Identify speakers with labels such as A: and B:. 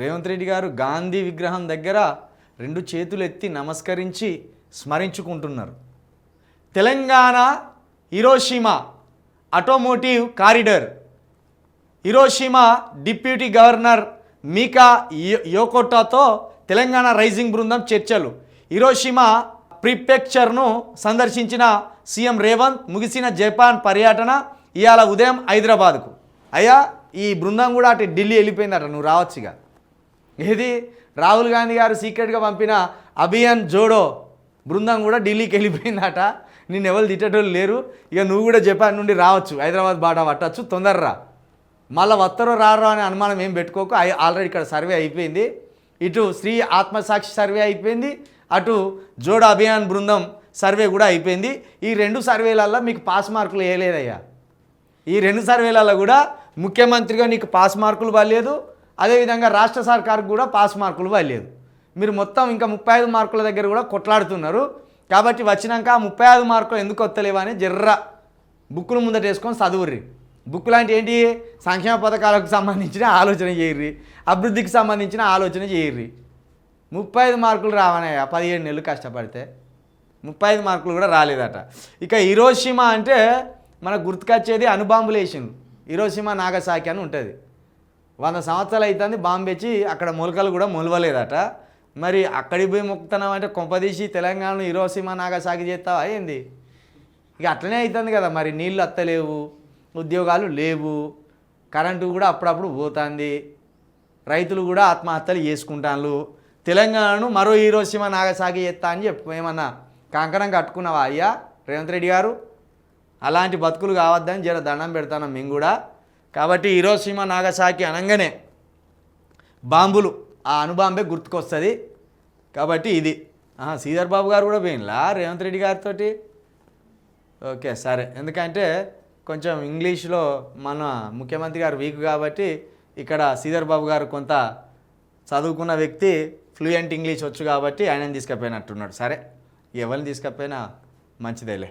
A: రేవంత్ రెడ్డి గారు గాంధీ విగ్రహం దగ్గర రెండు చేతులు ఎత్తి నమస్కరించి స్మరించుకుంటున్నారు. Telangana Hiroshima automotive corridor. Hiroshima deputy governor Mika యోకోటాతో Telangana rising బృందం చర్చలు. హిరోషిమా ప్రిపెక్చర్ను సందర్శించిన సీఎం రేవంత్ ముగిసిన జపాన్ పర్యటన ఇవాళ ఉదయం హైదరాబాద్కు. అయ్యా ఈ బృందం కూడా అటు ఢిల్లీ వెళ్ళిపోయిందట నువ్వు రావచ్చుగా. ఏది? రాహుల్ గాంధీ గారు సీక్రెట్గా పంపిన అభియాన్ జోడో బృందం కూడా ఢిల్లీకి వెళ్ళిపోయిందట. నేను ఎవరు తిట్టేటోళ్ళు లేరు. ఇక నువ్వు కూడా జపాన్ నుండి రావచ్చు. హైదరాబాద్ బాట పట్టచ్చు. తొందరరా. మళ్ళీ వత్తరో రారో అనే అనుమానం ఏం పెట్టుకోకు. ఆల్రెడీ ఇక్కడ సర్వే అయిపోయింది. ఇటు శ్రీ ఆత్మసాక్షి సర్వే అయిపోయింది. అటు జోడో అభియాన్ బృందం సర్వే కూడా అయిపోయింది. ఈ రెండు సర్వేలల్లో మీకు పాస్ మార్కులు వేయలేదయ్యా. ఈ రెండు సర్వేలలో కూడా ముఖ్యమంత్రిగా నీకు పాస్ మార్కులు పడలేదు. అదేవిధంగా రాష్ట్ర సర్కార్కు కూడా పాస్ మార్కులు పడలేదు మీరు మొత్తం ఇంకా ముప్పై ఐదు మార్కుల దగ్గర కూడా కొట్లాడుతున్నారు. కాబట్టి వచ్చినాక ముప్పై ఐదు మార్కులు ఎందుకు వస్తలేవు అని జర్ర బుక్కులు ముందట వేసుకొని చదువుర్రి. బుక్కులు అంటే ఏంటి? సంక్షేమ పథకాలకు సంబంధించిన ఆలోచన చేయర్రి. అభివృద్ధికి సంబంధించిన ఆలోచన చేయర్రి. ముప్పై ఐదు మార్కులు రావనయ్యా పదిహేడు నెలలు కష్టపడితే. ముప్పై ఐదు మార్కులు కూడా రాలేదట. ఇక ఇరోషిమా అంటే మనకు గుర్తుకొచ్చేది అనుబాంబులేషన్ ఇరోషిమా నాగసాకి అని ఉంటుంది. వంద సంవత్సరాలు అవుతుంది బాంబెచ్చి అక్కడ మొలకలు కూడా మొలవలేదట. మరి అక్కడికి పోయి మొక్కుతున్నాం అంటే కొంపదీసి తెలంగాణలో ఇరోసీమ నాగసాగి చేస్తావా ఏంది? ఇక అట్లనే అవుతుంది కదా మరి నీళ్ళు అత్తలేవు ఉద్యోగాలు లేవు కరెంటు కూడా అప్పుడప్పుడు పోతుంది. రైతులు కూడా ఆత్మహత్యలు చేసుకుంటాను తెలంగాణను మరో హీరోసీమ నాగసాగి చేస్తా అని చెప్పు ఏమన్నా కంకణం కట్టుకున్నావా అయ్యా? రేవంత్ రెడ్డి గారు అలాంటి బతుకులు కావద్దని జర దండం పెడతాను మేము కూడా. కాబట్టి హీరోసీమ నాగసాకి అనగానే బాంబులు ఆ అనుబాంబే గుర్తుకొస్తుంది. కాబట్టి ఇది. శ్రీధర్ బాబు గారు కూడా పోయినలా? రేవంత్ రెడ్డి గారితో ఓకే సరే. ఎందుకంటే కొంచెం ఇంగ్లీష్లో మన ముఖ్యమంత్రి గారు వీక్ కాబట్టి ఇక్కడ శ్రీధర్ బాబు గారు కొంత చదువుకున్న వ్యక్తి ఫ్లూయెంట్ ఇంగ్లీష్ వచ్చు కాబట్టి ఆయనని తీసుకుపోయినట్టున్నాడు. సరే ఎవరిని తీసుకపోయినా మంచిదేలే.